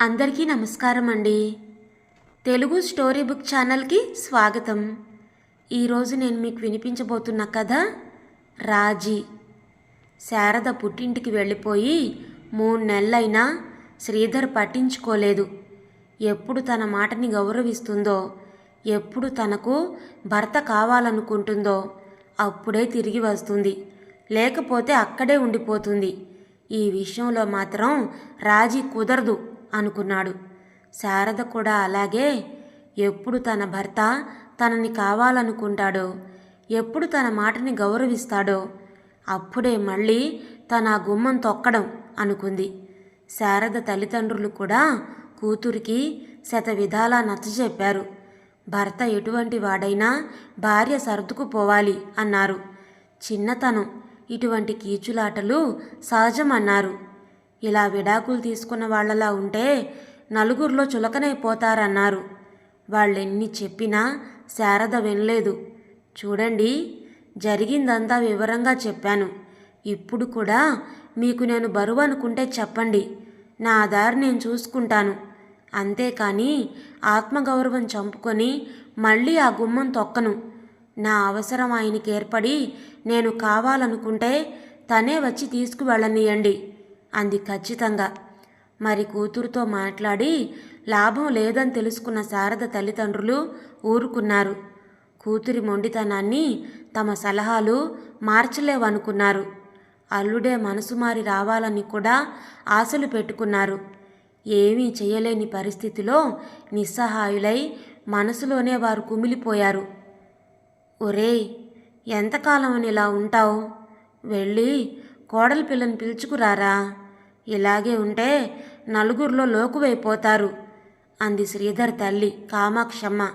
అందరికీ నమస్కారం అండి తెలుగు స్టోరీ బుక్ ఛానల్కి స్వాగతం. ఈరోజు నేను మీకు వినిపించబోతున్న కథ రాజీ. శారద పుట్టింటికి వెళ్ళిపోయి మూడు నెలలైనా శ్రీధర్ పట్టించుకోలేదు. ఎప్పుడు తన మాటని గౌరవిస్తుందో ఎప్పుడు తనకు భర్త కావాలనుకుంటుందో అప్పుడే తిరిగి వస్తుంది. లేకపోతే అక్కడే ఉండిపోతుంది. ఈ విషయంలో మాత్రం రాజీ కుదరదు. అనుకున్నాడు. శారద కూడా అలాగే ఎప్పుడు తన భర్త తనని కావాలనుకుంటాడో ఎప్పుడు తన మాటని గౌరవిస్తాడో అప్పుడే మళ్ళీ తన ఆ గుమ్మం తొక్కడం అనుకుంది. శారద తల్లిదండ్రులు కూడా కూతురికి శత విధాలా నచ్చజెప్పారు. భర్త ఎటువంటి వాడైనా భార్య సర్దుకుపోవాలి అన్నారు. చిన్నతనం ఇటువంటి కీచులాటలు సహజమన్నారు. ఇలా విడాకులు తీసుకున్న వాళ్ళలా ఉంటే నలుగురిలో చులకనైపోతారన్నారు వాళ్ళెన్ని చెప్పినా శారద వినలేదు. చూడండి జరిగిందంతా వివరంగా చెప్పాను. ఇప్పుడు కూడా మీకు నేను బరువు అనుకుంటే చెప్పండి. నా దారి నేను చూసుకుంటాను. అంతేకాని ఆత్మగౌరవం చంపుకొని మళ్ళీ ఆ గుమ్మం తొక్కను. నా అవసరం ఆయనకి ఏర్పడి నేను కావాలనుకుంటే తనే వచ్చి తీసుకువెళ్ళనియండి. అంది ఖచ్చితంగా. మరి కూతురుతో మాట్లాడి లాభం లేదని తెలుసుకున్న శారద తల్లిదండ్రులు ఊరుకున్నారు. కూతురి మొండితనాన్ని తమ సలహాలు మార్చలేవనుకున్నారు. అల్లుడే మనసు మారి రావాలని కూడా ఆశలు పెట్టుకున్నారు. ఏమీ చేయలేని పరిస్థితిలో నిస్సహాయులై మనసులోనే వారు కుమిలిపోయారు. ఒరేయ్ ఎంతకాలం అని ఇలా ఉంటావు? వెళ్ళి కోడలి పిల్లని పిలుచుకురారా? ఇలాగే ఉంటే నలుగురిలో లోకువైపోతారు అంది శ్రీధర్ తల్లి కామాక్షమ్మ.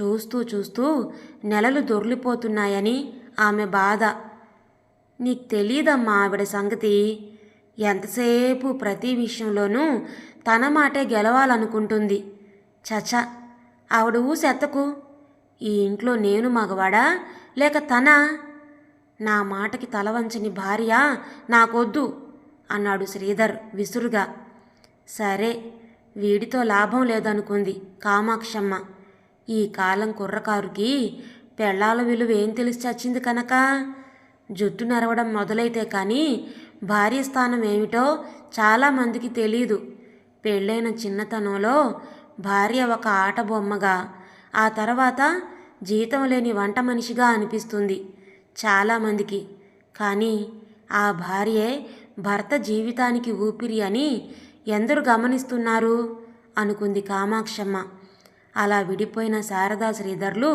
చూస్తూ చూస్తూ నెలలు దొర్లిపోతున్నాయని ఆమె బాధ. నీకు తెలియదమ్మా ఆవిడ సంగతి. ఎంతసేపు ప్రతి విషయంలోనూ తన మాటే గెలవాలనుకుంటుంది. చచ ఆవిడ ఊసెత్తకు. ఈ ఇంట్లో నేను మగవాడా లేక తనా? నా మాటకి తలవంచని భార్య నాకొద్దు అన్నాడు శ్రీధర్ విసురుగా. సరే వీడితో లాభం లేదనుకుంది కామాక్షమ్మ. ఈ కాలం కుర్రకారుకి పెళ్ళాల విలువ ఏం తెలిసి చచ్చింది కనుక? జుట్టు నరవడం మొదలైతే కానీ భార్య స్థానం ఏమిటో చాలామందికి తెలీదు. పెళ్ళైన చిన్నతనంలో భార్య ఒక ఆట బొమ్మగా ఆ తర్వాత జీతం లేని వంట మనిషిగా అనిపిస్తుంది. చాలామందికి కానీ ఆ భార్యే భర్త జీవితానికి ఊపిరి అని ఎందరు గమనిస్తున్నారు? అనుకుంది కామాక్షమ్మ. అలా విడిపోయిన శారదా శ్రీధర్లు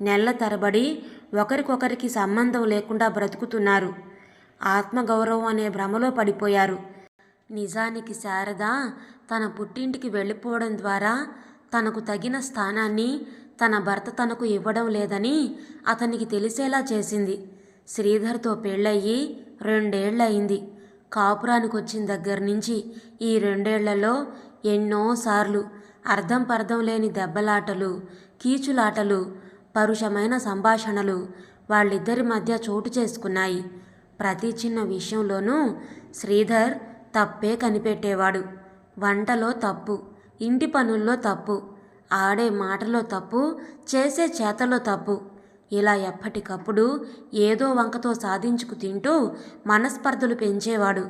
నెల్ల తరబడి ఒకరికొకరికి సంబంధం లేకుండా బ్రతుకుతున్నారు. ఆత్మగౌరవం అనే భ్రమలో పడిపోయారు. నిజానికి శారద తన పుట్టింటికి వెళ్ళిపోవడం ద్వారా తనకు తగిన స్థానాన్ని తన భర్త తనకు ఇవ్వడం లేదని అతనికి తెలిసేలా చేసింది. శ్రీధర్తో పెళ్ళయ్యి రెండేళ్ళయింది. కాపురానికి వచ్చిన దగ్గర నుంచి ఈ రెండేళ్ళలో ఎన్నోసార్లు అర్థం పర్థం లేని దెబ్బలాటలు కీచులాటలు పరుషమైన సంభాషణలు వాళ్ళిద్దరి మధ్య చోటు చేసుకున్నాయి. ప్రతి చిన్న విషయంలోనూ శ్రీధర్ తప్పే కనిపెట్టేవాడు. వంటలో తప్పు ఇంటి పనుల్లో తప్పు ఆడే మాటలో తప్పు చేసే చేతలో తప్పు. ఇలా ఎప్పటికప్పుడు ఏదో వంకతో సాధించుకు తింటూ మనస్పర్ధలు పెంచేవాడు.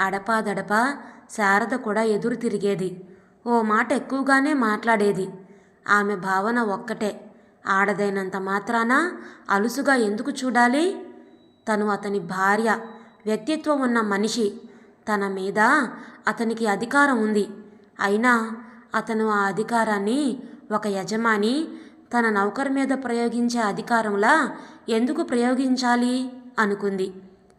అడపాదడపా శారద కూడా ఎదురు తిరిగేది. ఓ మాట ఎక్కువగానే మాట్లాడేది. ఆమె భావన ఒక్కటే. ఆడదైనంత మాత్రాన? అలుసుగా ఎందుకు చూడాలి? తను అతని భార్య వ్యక్తిత్వం ఉన్న మనిషి. తన మీద అతనికి అధికారం ఉంది. అయినా అతను ఆ అధికారాన్ని ఒక యజమాని తన నౌకర్ మీద ప్రయోగించే అధికారంలా ఎందుకు ప్రయోగించాలి? అనుకుంది.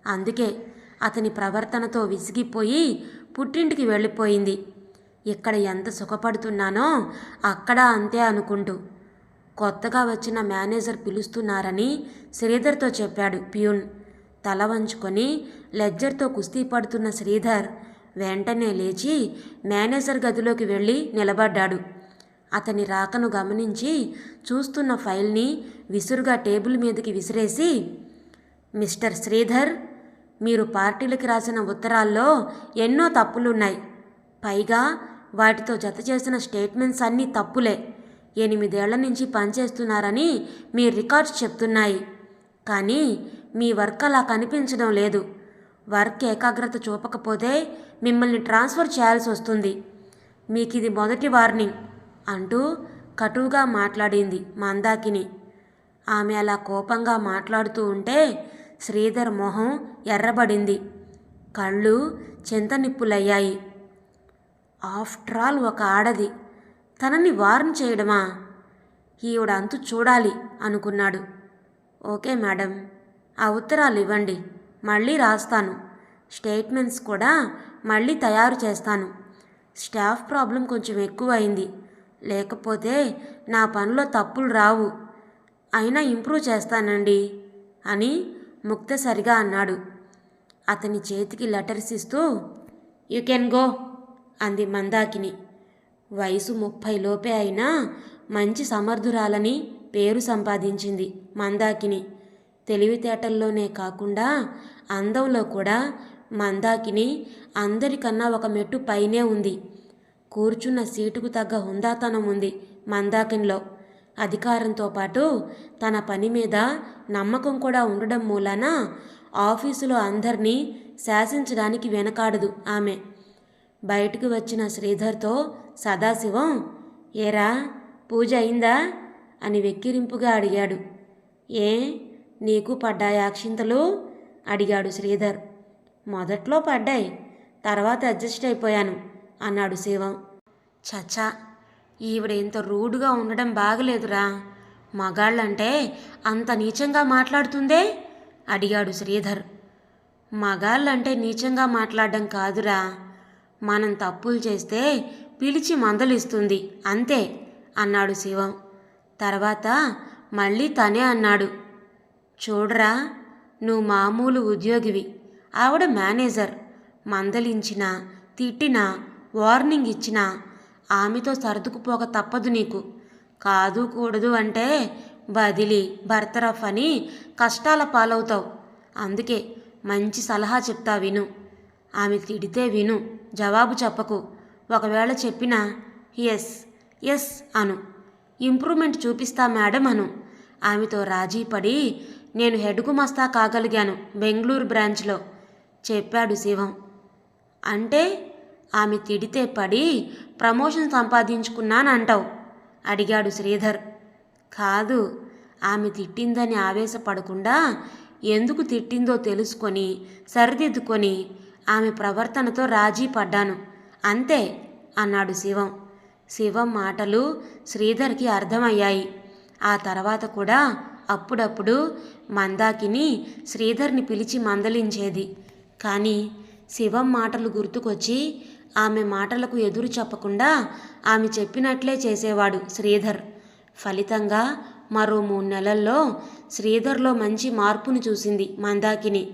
అందుకే అతని ప్రవర్తనతో విసిగిపోయి పుట్టింటికి వెళ్ళిపోయింది. ఇక్కడ ఎంత సుఖపడుతున్నానో అక్కడ అంతే అనుకుంటూ కొత్తగా వచ్చిన మేనేజర్ పిలుస్తున్నారని శ్రీధర్తో చెప్పాడు ప్యూన్. తల వంచుకొని లెడ్జర్తో కుస్తీ పడుతున్న శ్రీధర్ వెంటనే లేచి మేనేజర్ గదిలోకి వెళ్ళి నిలబడ్డాడు. అతని రాకను గమనించి చూస్తున్న ఫైల్ని విసురుగా టేబుల్ మీదకి విసిరేసి మిస్టర్ శ్రీధర్ మీరు పార్టీలకి రాసిన ఉత్తరాల్లో ఎన్నో తప్పులున్నాయి. పైగా వాటితో జత చేసిన స్టేట్మెంట్స్ అన్నీ తప్పులే. ఎనిమిదేళ్ళ నుంచి పనిచేస్తున్నారని మీ రికార్డ్స్ చెప్తున్నాయి. కానీ మీ వర్క్ అలా కనిపించడం లేదు. వర్క్ ఏకాగ్రత చూపకపోతే మిమ్మల్ని ట్రాన్స్ఫర్ చేయాల్సి వస్తుంది. మీకు ఇది మొదటి వార్నింగ్ అంటూ కటువుగా మాట్లాడింది మందాకిని. ఆమె అలా కోపంగా మాట్లాడుతూ ఉంటే శ్రీధర్ మొహం ఎర్రబడింది. కళ్ళు చింతనిప్పులయ్యాయి. ఆఫ్టర్ ఆల్ ఒక ఆడది తనని వార్న్ చేయడమా? ఈవిడ అంతు చూడాలి అనుకున్నాడు. ఓకే మేడం ఆ ఉత్తరాలు ఇవ్వండి మళ్ళీ రాస్తాను. స్టేట్మెంట్స్ కూడా మళ్ళీ తయారు చేస్తాను. స్టాఫ్ ప్రాబ్లం కొంచెం ఎక్కువ అయింది లేకపోతే నా పనిలో తప్పులు రావు. అయినా ఇంప్రూవ్ చేస్తానండి అని ముక్తసరిగా అన్నాడు. అతని చేతికి లెటర్స్ ఇస్తూ యు కెన్ గో అంది మందాకిని. వయసు ముప్పై లోపే అయినా మంచి సమర్థురాలని పేరు సంపాదించింది మందాకిని. తెలివితేటల్లోనే కాకుండా అందంలో కూడా మందాకిని అందరికన్నా ఒక మెట్టు పైనే ఉంది. కూర్చున్న సీటుకు తగ్గ హుందాతనం ఉంది మందాకినిలో. అధికారంతో పాటు తన పని మీద నమ్మకం కూడా ఉండడం మూలాన ఆఫీసులో అందరినీ శాసించడానికి వెనకాడదు ఆమె. బయటకు వచ్చిన శ్రీధర్తో సదాశివం ఏరా పూజ అయిందా? అని వెక్కిరింపుగా అడిగాడు. ఏ నీకు పడ్డాయి అక్షింతలు అడిగాడు శ్రీధర్. మొదట్లో పడ్డాయి. తర్వాత అడ్జస్ట్ అయిపోయాను అన్నాడు శివం. చచ్చా ఈవిడ ఇంత రూడ్గా ఉండడం బాగలేదురా. మగాళ్ళంటే అంత నీచంగా మాట్లాడుతుందే? అడిగాడు శ్రీధర్. మగాళ్ళంటే నీచంగా మాట్లాడడం కాదురా. మనం తప్పులు చేస్తే పిలిచి మందలిస్తుంది అంతే అన్నాడు శివం. తర్వాత మళ్ళీ తనే అన్నాడు. చూడరా నువ్వు మామూలు ఉద్యోగివి. ఆవిడ మేనేజర్. మందలించినా తిట్టినా వార్నింగ్ ఇచ్చినా ఆమెతో సర్దుకుపోక తప్పదు నీకు. కాదు కూడదు అంటే బదిలి బర్తరఫ్ అని కష్టాల పాలవుతావు. అందుకే మంచి సలహా చెప్తా విను. ఆమె తిడితే విను. జవాబు చెప్పకు. ఒకవేళ చెప్పినా ఎస్ ఎస్ అను. ఇంప్రూవ్మెంట్ చూపిస్తా మేడం అను. ఆమెతో రాజీ పడి నేను హెడ్కు మస్తా కాగలిగాను బెంగళూరు బ్రాంచ్లో చెప్పాడు శివం. అంటే ఆమె తిడితే పడి ప్రమోషన్ సంపాదించుకున్నానంటావు అడిగాడు శ్రీధర్. కాదు ఆమె తిట్టిందని ఆవేశపడకుండా ఎందుకు తిట్టిందో తెలుసుకొని సరిదిద్దుకొని ఆమె ప్రవర్తనతో రాజీ పడ్డాను. అంతే అన్నాడు శివం. శివం మాటలు శ్రీధర్కి అర్థమయ్యాయి. ఆ తర్వాత కూడా అప్పుడప్పుడు మందాకిని శ్రీధర్ని పిలిచి మందలించేది. కానీ శివం మాటలు గుర్తుకొచ్చి ఆమె మాటలకు ఎదురు చెప్పకుండా ఆమె చెప్పినట్లే చేసేవాడు శ్రీధర్. ఫలితంగా మరో మూడు నెలల్లో శ్రీధర్లో మంచి మార్పును చూసింది మందాకిని.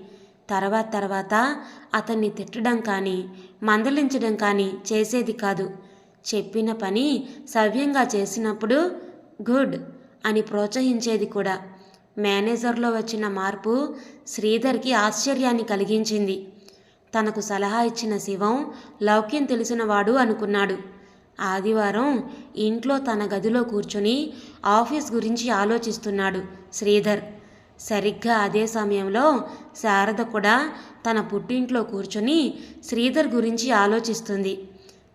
తర్వాత తర్వాత అతన్ని తిట్టడం కానీ మందలించడం కానీ చేసేది కాదు. చెప్పిన పని సవ్యంగా చేసినప్పుడు గుడ్. అని ప్రోత్సహించేది కూడా. మేనేజర్లో వచ్చిన మార్పు శ్రీధర్కి ఆశ్చర్యాన్ని కలిగించింది. తనకు సలహా ఇచ్చిన శివం లౌక్యం తెలిసినవాడు అనుకున్నాడు. ఆదివారం ఇంట్లో తన గదిలో కూర్చొని ఆఫీస్ గురించి ఆలోచిస్తున్నాడు శ్రీధర్. సరిగ్గా అదే సమయంలో శారద కూడా తన పుట్టింట్లో కూర్చొని శ్రీధర్ గురించి ఆలోచిస్తుంది.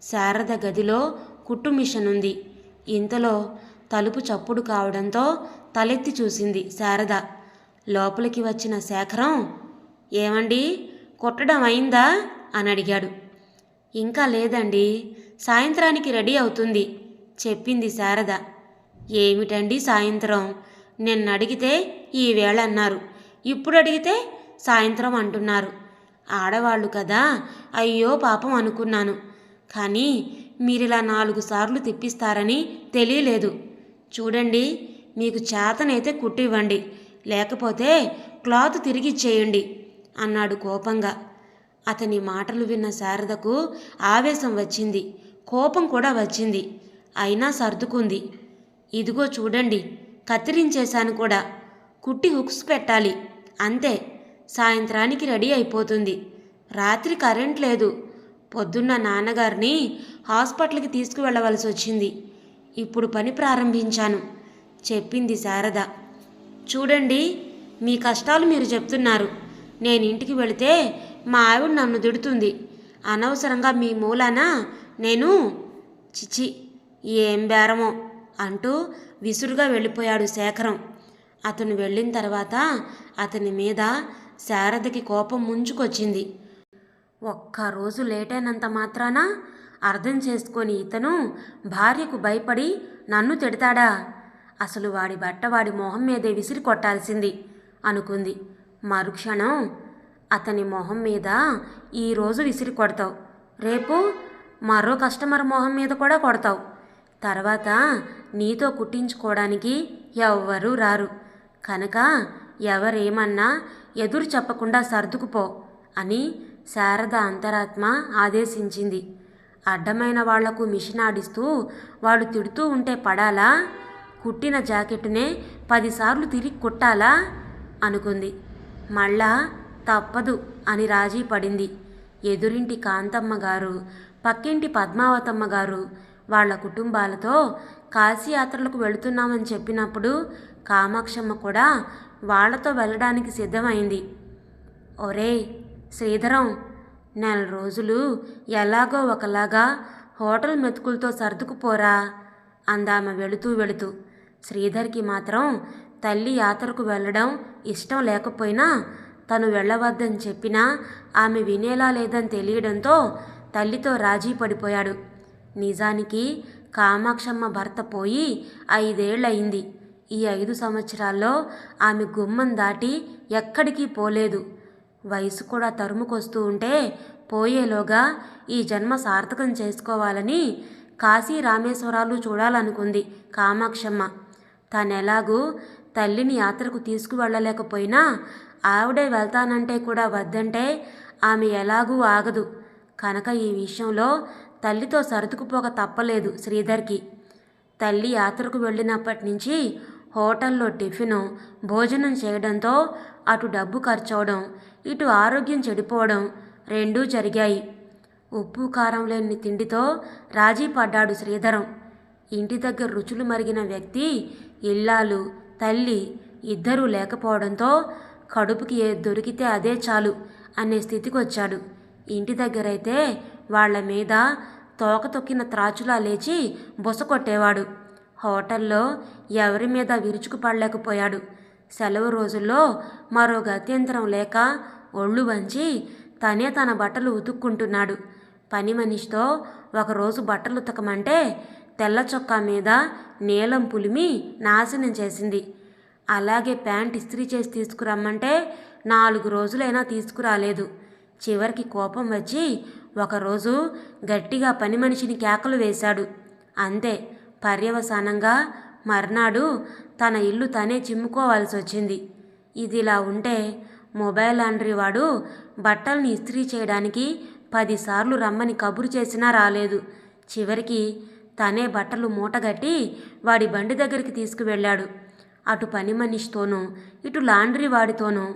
శారద గదిలో కుట్టు మిషన్ ఉంది. ఇంతలో తలుపు చప్పుడు కావడంతో తలెత్తి చూసింది శారద. లోపలికి వచ్చిన శేఖరం ఏమండి కుట్టడం అయిందా? అని అడిగాడు. ఇంకా లేదండి సాయంత్రానికి రెడీ అవుతుంది చెప్పింది శారద. ఏమిటండి సాయంత్రం? నిన్న అడిగితే ఈవేళ అన్నారు. ఇప్పుడు అడిగితే సాయంత్రం అంటున్నారు. ఆడవాళ్ళు కదా అయ్యో పాపం అనుకున్నాను. కానీ మీరిలా నాలుగు సార్లు తిప్పిస్తారని తెలియలేదు. చూడండి మీకు చేతనైతే కుట్టివ్వండి లేకపోతే క్లాత్ తిరిగి ఇచ్చేయండి అన్నాడు కోపంగా. అతని మాటలు విన్న శారదకు ఆవేశం వచ్చింది కోపం కూడా వచ్చింది అయినా సర్దుకుంది. ఇదిగో చూడండి కత్తిరించేశాను కూడా కుట్టి హుక్స్ పెట్టాలి అంతే సాయంత్రానికి రెడీ అయిపోతుంది రాత్రి కరెంట్ లేదు పొద్దున్న నాన్నగారిని హాస్పిటల్కి తీసుకువెళ్ళవలసి వచ్చింది ఇప్పుడు పని ప్రారంభించాను చెప్పింది శారద. చూడండి మీ కష్టాలు మీరు చెప్తున్నారు. నేను ఇంటికి వెళితే మా ఆవిడ నన్ను తిడుతుంది. అనవసరంగా మీ మూలాన నేను చిచి ఏం బేరమో అంటూ విసురుగా వెళ్ళిపోయాడు శేఖరం. అతను వెళ్ళిన తర్వాత అతని మీద శారదకి కోపం ముంచుకొచ్చింది. ఒక్కరోజు లేట్ అయినంత మాత్రాన అర్థం చేసుకొని ఇతను భార్యకు భయపడి నన్ను తిడతాడా? అసలు వాడి బట్ట వాడి మొహం మీదే విసిరి కొట్టాల్సింది అనుకుంది. మరుక్షణం అతని మొహం మీద ఈరోజు విసిరి కొడతావు. రేపు మరో కస్టమర్ మొహం మీద కూడా కొడతావు. తర్వాత నీతో కుట్టించుకోవడానికి ఎవ్వరూ రారు. కనుక ఎవరేమన్నా ఎదురు చెప్పకుండా సర్దుకుపో అని శారద అంతరాత్మ ఆదేశించింది. అడ్డమైన వాళ్ళకు మిషన్ ఆడిస్తూ వాళ్ళు తిడుతూ ఉంటే పడాలా? కుట్టిన జాకెట్టునే పదిసార్లు తిరిగి కుట్టాలా? అనుకుంది. మళ్ళా తప్పదు అని రాజీ పడింది. ఎదురింటి కాంతమ్మ గారు పక్కింటి పద్మావతమ్మ గారు వాళ్ళ కుటుంబాలతో కాశీయాత్రలకు వెళుతున్నామని చెప్పినప్పుడు కామాక్షమ్మ కూడా వాళ్ళతో వెళ్ళడానికి సిద్ధమైంది. ఒరేయ్ శ్రీధరం నెల రోజులు ఎలాగో ఒకలాగా హోటల్ మెతుకులతో సర్దుకుపోరా అందామె వెళుతూ వెళుతూ. శ్రీధర్కి మాత్రం తల్లి యాత్రకు వెళ్ళడం ఇష్టం లేకపోయినా తను వెళ్ళవద్దని చెప్పినా ఆమె వినేలా లేదని తెలియడంతో తల్లితో రాజీ పడిపోయాడు. నిజానికి కామాక్షమ్మ భర్త పోయి ఐదేళ్ళయింది ఈ ఐదు సంవత్సరాల్లో ఆమె గుమ్మం దాటి ఎక్కడికి పోలేదు. వయసు కూడా తరుముకొస్తూ ఉంటే పోయేలోగా ఈ జన్మ సార్థకం చేసుకోవాలని కాశీ రామేశ్వరాలు చూడాలనుకుంది కామాక్షమ్మ. తానెలాగూ తల్లిని యాత్రకు తీసుకువెళ్ళలేకపోయినా ఆవిడే వెళ్తానంటే కూడా వద్దంటే ఆమె ఎలాగూ ఆగదు. కనుక ఈ విషయంలో తల్లితో సర్దుకుపోక తప్పలేదు శ్రీధర్కి. తల్లి యాత్రకు వెళ్ళినప్పటి నుంచి హోటల్లో టిఫిను భోజనం చేయడంతో అటు డబ్బు ఖర్చవడం ఇటు ఆరోగ్యం చెడిపోవడం రెండూ జరిగాయి. ఉప్పు కారం లేని తిండితో రాజీ పడ్డాడు శ్రీధరం. ఇంటి దగ్గర రుచులు మరిగిన వ్యక్తి ఇల్లాలు తల్లి ఇద్దరూ లేకపోవడంతో కడుపుకి దొరికితే అదే చాలు అనే స్థితికి వచ్చాడు ఇంటి దగ్గరైతే వాళ్ళ మీద తోక తొక్కిన త్రాచులా లేచి బుస కొట్టేవాడు. హోటల్లో ఎవరి మీద విరుచుకుపడలేకపోయాడు సెలవు రోజుల్లో మరో గత్యంతరం లేక ఒళ్ళు వంచి తనే తన బట్టలు ఉతుక్కుంటున్నాడు. పని మనిషితో ఒకరోజు బట్టలు ఉతకమంటే తెల్ల చొక్కా మీద నీలం పులిమి నాశనం చేసింది. అలాగే ప్యాంట్ ఇస్త్రీ చేసి తీసుకురమ్మంటే నాలుగు రోజులైనా తీసుకురాలేదు. చివరికి కోపం వచ్చి ఒకరోజు గట్టిగా పని మనిషిని కేకలు వేశాడు. అంతే పర్యవసానంగా మర్నాడు తన ఇల్లు తనే చిమ్ముకోవాల్సి వచ్చింది ఇదిలా ఉంటే మొబైల్ లాండ్రీ వాడు బట్టల్ని ఇస్త్రీ చేయడానికి పదిసార్లు రమ్మని కబురు చేసినా రాలేదు. చివరికి తనే బట్టలు మూటగట్టి వాడి బండి దగ్గరికి తీసుకువెళ్ళాడు. అటు పని మనిషితోనూ ఇటు లాండ్రీ వాడితోనూ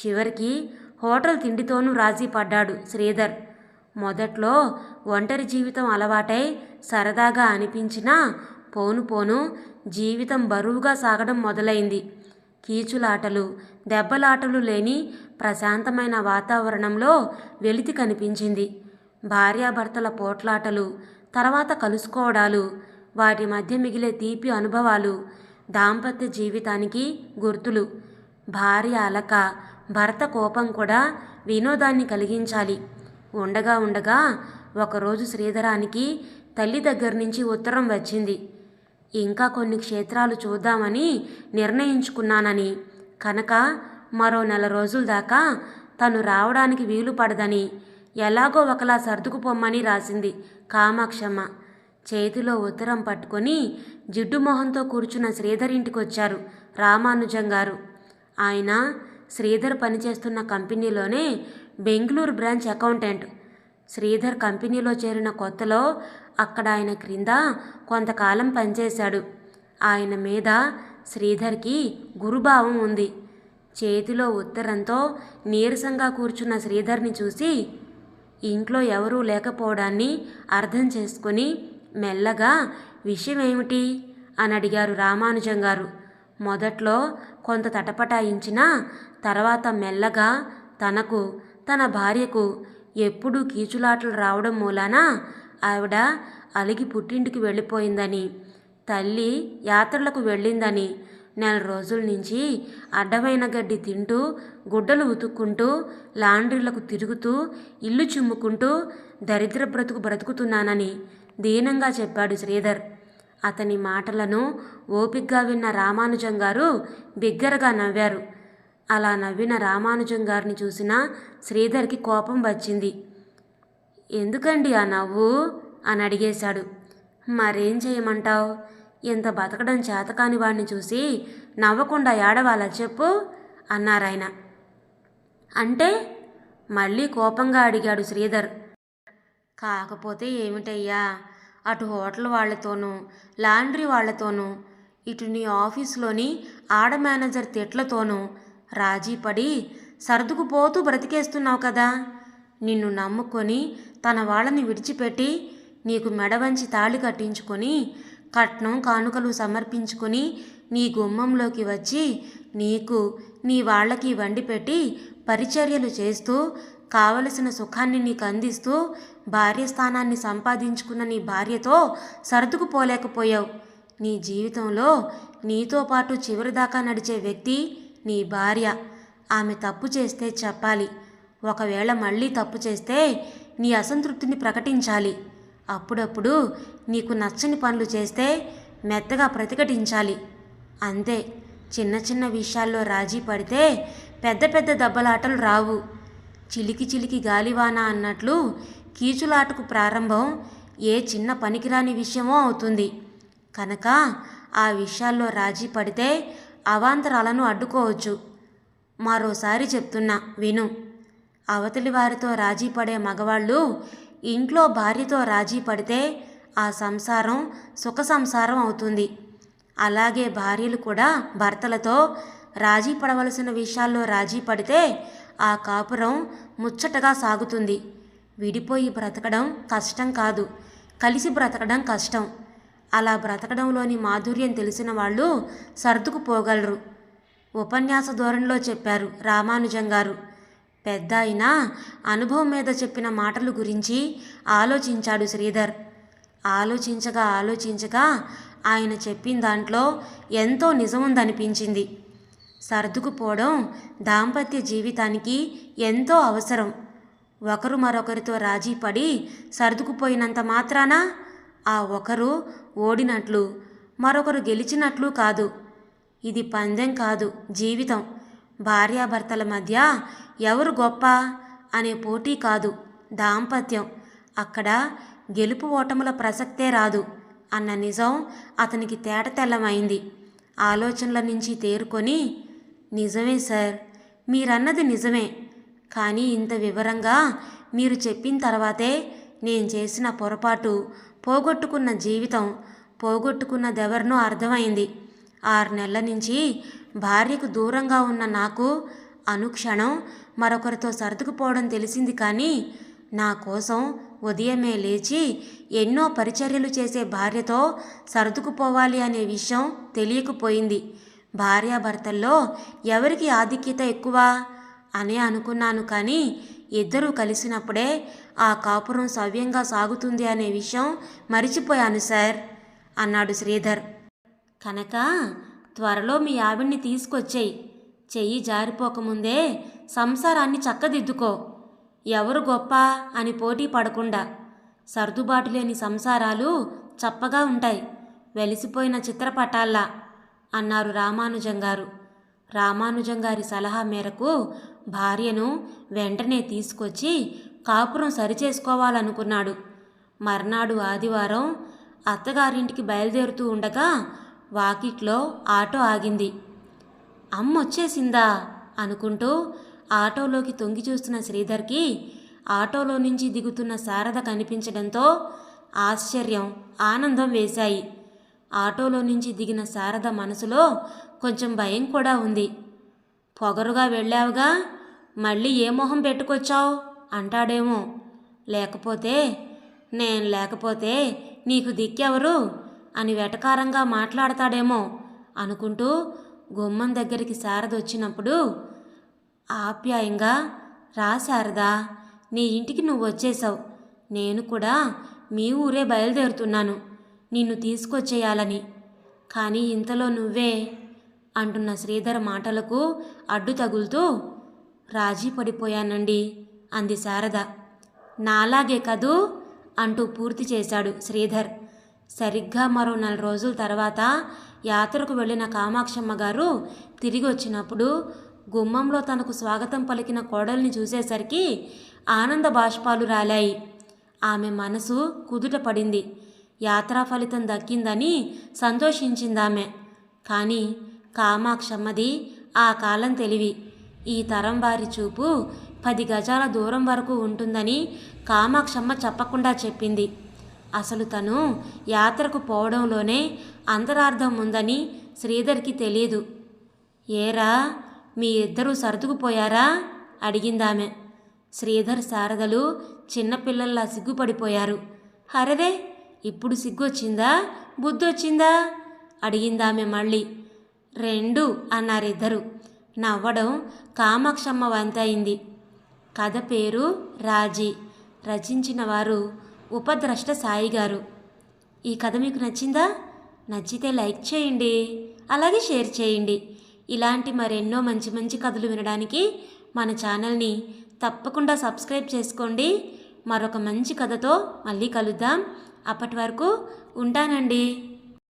చివరికి హోటల్ తిండితోనూ రాజీ పడ్డాడు శ్రీధర్. మొదట్లో ఒంటరి జీవితం అలవాటై సరదాగా అనిపించినా పోను పోను జీవితం బరువుగా సాగడం మొదలైంది. కీచులాటలు దెబ్బలాటలు లేని ప్రశాంతమైన వాతావరణంలో వెలితి కనిపించింది. భార్యాభర్తల పోట్లాటలు తర్వాత కలుసుకోవడాలు వాటి మధ్య మిగిలే తీపి అనుభవాలు దాంపత్య జీవితానికి గుర్తులు. భార్య అలక భర్త కోపం కూడా వినోదాన్ని కలిగించాలి. ఉండగా ఉండగా ఒకరోజు శ్రీధరానికి తల్లి దగ్గర నుంచి ఉత్తరం వచ్చింది. ఇంకా కొన్ని క్షేత్రాలు చూద్దామని నిర్ణయించుకున్నానని. కనుక మరో నెల రోజుల దాకా తను రావడానికి వీలు పడదని ఎలాగో ఒకలా సర్దుకుపోమ్మని రాసింది కామాక్షమ్మ. చేతిలో ఉత్తరం పట్టుకొని జిడ్డు మొహంతో కూర్చున్న శ్రీధర్ ఇంటికొచ్చారు రామానుజం గారు. ఆయన శ్రీధర్ పనిచేస్తున్న కంపెనీలోనే బెంగళూరు బ్రాంచ్ అకౌంటెంట్. శ్రీధర్ కంపెనీలో చేరిన కొత్తలో అక్కడ ఆయన క్రింద కొంతకాలం పనిచేశాడు. ఆయన మీద శ్రీధర్కి గురుభావం ఉంది. చేతిలో ఉత్తరంతో నీరసంగా కూర్చున్న శ్రీధర్ని చూసి ఇంట్లో ఎవరూ లేకపోవడాన్ని అర్థం చేసుకుని మెల్లగా విషయం ఏమిటి అని అడిగారు రామానుజం గారు. మొదట్లో కొంత తటపటాయించినా తర్వాత మెల్లగా తనకు తన భార్యకు ఎప్పుడూ కీచులాటలు రావడం మూలాన? ఆవిడ అలిగి పుట్టింటికి వెళ్ళిపోయిందని తల్లి యాత్రలకు వెళ్ళిందని నెల రోజుల నుంచి అడ్డమైన గడ్డి తింటూ గుడ్డలు ఉతుక్కుంటూ లాండ్రీలకు తిరుగుతూ ఇల్లు చిమ్ముకుంటూ దరిద్ర బ్రతుకు బ్రతుకుతున్నానని దీనంగా చెప్పాడు శ్రీధర్. అతని మాటలను ఓపిగ్గా విన్న రామానుజం గారు బిగ్గరగా నవ్వారు. అలా నవ్విన రామానుజం గారిని చూసిన శ్రీధర్కి కోపం వచ్చింది. ఎందుకండి ఆ నవ్వు? అని అడిగేశాడు. మరేం చేయమంటావు? ఇంత బతకడం చేతకాని వాడిని చూసి నవ్వకుండా ఏడవాలా చెప్పు అన్నారాయన అంటే? మళ్ళీ కోపంగా అడిగాడు శ్రీధర్. కాకపోతే ఏమిటయ్యా? అటు హోటల్ వాళ్ళతోనూ లాండ్రీ వాళ్ళతోనూ ఇటు నీ ఆఫీస్లోని ఆడ మేనేజర్ తిట్లతోనూ రాజీ పడి సర్దుకుపోతూ బ్రతికేస్తున్నావు కదా. నిన్ను నమ్ముకొని తన వాళ్ళని విడిచిపెట్టి నీకు మెడవంచి తాళి కట్టించుకొని కట్నం కానుకలు సమర్పించుకొని నీ గుమ్మంలోకి వచ్చి నీకు నీ వాళ్ళకి వండి పెట్టి పరిచర్యలు చేస్తూ కావలసిన సుఖాన్ని నీకు అందిస్తూ భార్య స్థానాన్ని సంపాదించుకున్న నీ భార్యతో సర్దుకుపోలేకపోయావు. నీ జీవితంలో నీతో పాటు చివరిదాకా నడిచే వ్యక్తి నీ భార్య. ఆమె తప్పు చేస్తే చెప్పాలి. ఒకవేళ మళ్ళీ తప్పు చేస్తే నీ అసంతృప్తిని ప్రకటించాలి. అప్పుడప్పుడు నీకు నచ్చని పనులు చేస్తే మెత్తగా ప్రతిఘటించాలి. అంతే చిన్న చిన్న విషయాల్లో రాజీ పడితే పెద్ద పెద్ద దెబ్బలాటలు రావు. చిలికి చిలికి గాలివాన అన్నట్లు కీచులాటకు ప్రారంభం ఏ చిన్న పనికిరాని విషయమో అవుతుంది. కనుక ఆ విషయాల్లో రాజీ పడితే అవాంతరాలను అడ్డుకోవచ్చు. మరోసారి చెప్తున్నా విను. అవతలి వారితో రాజీ పడే మగవాళ్ళు ఇంట్లో భార్యతో రాజీ పడితే ఆ సంసారం సుఖ సంసారం అవుతుంది. అలాగే భార్యలు కూడా భర్తలతో రాజీ పడవలసిన విషయాల్లో రాజీ పడితే ఆ కాపురం ముచ్చటగా సాగుతుంది. విడిపోయి బ్రతకడం కష్టం కాదు. కలిసి బ్రతకడం కష్టం. అలా బ్రతకడంలోని మాధుర్యం తెలిసిన వాళ్ళు సర్దుకుపోగలరు ఉపన్యాస ధోరణిలో చెప్పారు రామానుజం గారు. పెద్ద అయినా అనుభవం మీద చెప్పిన మాటల గురించి ఆలోచించాడు శ్రీధర్. ఆలోచించగా ఆలోచించగా ఆయన చెప్పిన దాంట్లో ఎంతో నిజముందనిపించింది. సర్దుకుపోవడం దాంపత్య జీవితానికి ఎంతో అవసరం. ఒకరు మరొకరితో రాజీ పడి సర్దుకుపోయినంత మాత్రాన ఆ ఒకరు ఓడినట్లు మరొకరు గెలిచినట్లు కాదు. ఇది పందెం కాదు జీవితం. భార్యాభర్తల మధ్య ఎవరు గొప్ప అనే పోటీ కాదు దాంపత్యం. అక్కడ గెలుపు ఓటముల ప్రసక్తే రాదు అన్న నిజం అతనికి తేట తెల్లమైంది. ఆలోచనల నుంచి తేరుకొని నిజమే సార్ మీరన్నది నిజమే. కానీ ఇంత వివరంగా మీరు చెప్పిన తర్వాతే నేను చేసిన పొరపాటు. పోగొట్టుకున్న జీవితం పోగొట్టుకున్నదెవరినో అర్థమైంది. ఆరు నెలల నుంచి భార్యకు దూరంగా ఉన్న నాకు అనుక్షణం మరొకరితో సర్దుకుపోవడం తెలిసింది కానీ నా కోసం ఉదయమే లేచి ఎన్నో పరిచర్యలు చేసే భార్యతో సర్దుకుపోవాలి అనే విషయం తెలియకపోయింది. భార్యాభర్తల్లో ఎవరికి ఆధిక్యత ఎక్కువ? అనే అనుకున్నాను కానీ ఇద్దరూ కలిసినప్పుడే ఆ కాపురం సవ్యంగా సాగుతుంది అనే విషయం మరిచిపోయాను సార్ అన్నాడు శ్రీధర్. కనుక త్వరలో మీ ఆవిడ్ని తీసుకొచ్చేయి. చెయ్యి జారిపోకముందే సంసారాన్ని చక్కదిద్దుకో. ఎవరు గొప్ప అని పోటీ పడకుండా సర్దుబాటు లేని సంసారాలు చప్పగా ఉంటాయి. వెలిసిపోయిన చిత్రపటాల్లా అన్నారు రామానుజం గారు. రామానుజం గారి సలహా మేరకు భార్యను వెంటనే తీసుకొచ్చి కాపురం సరిచేసుకోవాలనుకున్నాడు. మర్నాడు ఆదివారం అత్తగారింటికి బయలుదేరుతూ ఉండగా వాకిట్లో ఆటో ఆగింది. అమ్మొచ్చేసిందా? అనుకుంటూ ఆటోలోకి తొంగి చూస్తున్న శ్రీధర్కి ఆటోలో నుంచి దిగుతున్న శారద కనిపించడంతో ఆశ్చర్యం ఆనందం వేశాయి. ఆటోలో నుంచి దిగిన శారద మనసులో కొంచెం భయం కూడా ఉంది. పొగరుగా వెళ్ళావుగా? మళ్ళీ ఏ మొహం పెట్టుకొచ్చావు? అంటాడేమో. లేకపోతే నేను లేకపోతే నీకు దిక్కెవరు? అని వెటకారంగా మాట్లాడతాడేమో అనుకుంటూ గుమ్మం దగ్గరికి శారద వచ్చినప్పుడు ఆప్యాయంగా రా శారదా నీ ఇంటికి నువ్వు వచ్చేసావు. నేను కూడా మీ ఊరే బయలుదేరుతున్నాను. నిన్ను తీసుకొచ్చేయాలని. కానీ ఇంతలో నువ్వే అంటున్న శ్రీధర్ మాటలకు అడ్డు తగులుతూ రాజీ పడిపోయానండి అంది శారద. నాలాగే కదూ అంటూ పూర్తి చేశాడు శ్రీధర్. సరిగ్గా మరో నెల రోజుల తర్వాత యాత్రకు వెళ్ళిన కామాక్షమ్మ గారు తిరిగి వచ్చినప్పుడు గుమ్మంలో తనకు స్వాగతం పలికిన కోడల్ని చూసేసరికి ఆనంద బాష్పాలు రాలాయి. ఆమె మనసు కుదుట పడింది. యాత్రా ఫలితం దక్కిందని సంతోషించిందామె కానీ కామాక్షమ్మది ఆ కాలం తెలివి. ఈ తరం వారి చూపు పది గజాల దూరం వరకు ఉంటుందని కామాక్షమ్మ చెప్పకుండా చెప్పింది. అసలు తను యాత్రకు పోవడంలోనే అంతరార్థం ఉందని శ్రీధర్కి తెలియదు ఏరా మీ ఇద్దరూ సర్దుకుపోయారా? అడిగిందామె. శ్రీధర్ శారదలు చిన్నపిల్లల్లా సిగ్గుపడిపోయారు. హరరే ఇప్పుడు సిగ్గొచ్చిందా? బుద్ధొచ్చిందా? అడిగిందామె మళ్ళీ. రెండు అన్నారిద్దరు. నవ్వడం కామాక్షమ్మ వంతయింది. కథ పేరు రాజీ. రచించిన వారు ఉపద్రష్ట సాయి గారు. ఈ కథ మీకు నచ్చిందా? నచ్చితే లైక్ చేయండి. అలాగే షేర్ చేయండి. ఇలాంటి మరెన్నో మంచి మంచి కథలు వినడానికి మన ఛానల్ని తప్పకుండా సబ్స్క్రైబ్ చేసుకోండి. మరొక మంచి కథతో మళ్ళీ కలుద్దాం. అప్పటి వరకు ఉంటానండి.